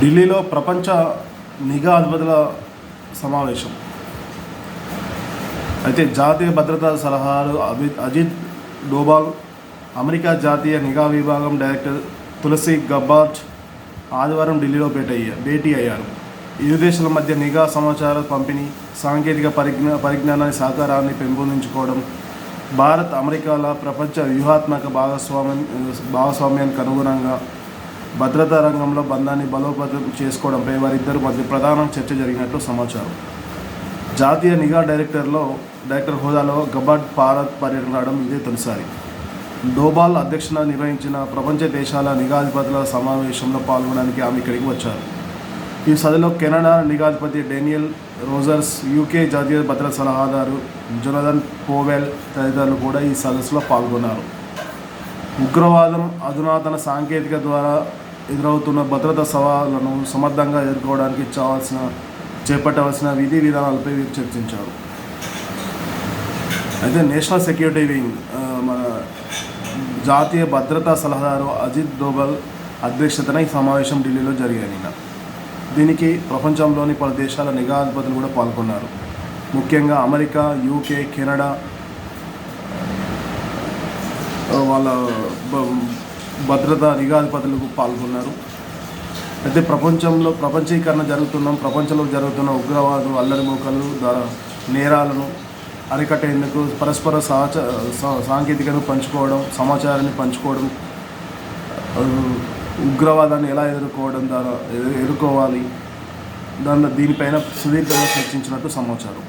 ఢిల్లీలో ప్రపంచ నిఘా అధిపతుల సమావేశం. అయితే జాతీయ భద్రతా సలహాలు అభి అజిత్ డోబాల్ అమెరికా జాతీయ నిఘా విభాగం డైరెక్టర్ తులసి గబ్బార్డ్ ఆదివారం ఢిల్లీలో భేటీ భేటీ అయ్యారు. ఇరు దేశాల మధ్య నిఘా సమాచార పంపిణీ సాంకేతిక పరిజ్ఞా పరిజ్ఞానాన్ని సహకారాన్ని పెంపొందించుకోవడం భారత్ అమెరికాల ప్రపంచ వ్యూహాత్మక భాగస్వామ్యం భాగస్వామ్యానికి అనుగుణంగా భద్రతా రంగంలో బంధాన్ని బలోపేతం చేసుకోవడంపై వారిద్దరు మధ్య ప్రధాన చర్చ జరిగినట్లు సమాచారం. జాతీయ నిఘా డైరెక్టర్లో డైరెక్టర్ హోదాలో గబాడ్ భారత్ పర్యటన రావడం ఇదే తొలిసారి. డోబాల్ అధ్యక్షత నిర్వహించిన ప్రపంచ దేశాల నిఘాధిపతుల సమావేశంలో పాల్గొనడానికి ఆమె ఇక్కడికి వచ్చారు. ఈ సభలో కెనడా నిఘాధిపతి డేనియల్ రోజర్స్ యూకే జాతీయ భద్రతా సలహాదారు జొనదన్ పోవెల్ తదితరులు కూడా ఈ సదస్సులో పాల్గొన్నారు. ఉగ్రవాదం అధునాతన సాంకేతిక ద్వారా ఎదురవుతున్న భద్రతా సవాళ్ళను సమర్థంగా ఎదుర్కోవడానికి చావాల్సిన చేపట్టవలసిన విధి విధానాలపై వీరు చర్చించారు. అయితే నేషనల్ సెక్యూరిటీ వింగ్ మన జాతీయ భద్రతా సలహాదారు అజిత్ దోబల్ అధ్యక్షతన ఈ సమావేశం ఢిల్లీలో జరిగాయి నిన్న దీనికి ప్రపంచంలోని పలు దేశాల నిఘా అధిపతులు కూడా పాల్గొన్నారు. ముఖ్యంగా అమెరికా యూకే కెనడా వాళ్ళ భద్రతా నిఘా పాల్గొన్నారు. అయితే ప్రపంచంలో ప్రపంచీకరణ జరుగుతున్నాం ప్రపంచంలో జరుగుతున్న ఉగ్రవాదం అల్లరి మూకలు ద్వారా నేరాలను అరికట్టేందుకు పరస్పర సహచ సాంకేతికను పంచుకోవడం సమాచారాన్ని పంచుకోవడం ఉగ్రవాదాన్ని ఎలా ఎదుర్కోవడం ద్వారా ఎదుర్కోవాలి దానిలో దీనిపైన సుదీర్ఘంగా చర్చించినట్టు సమాచారం.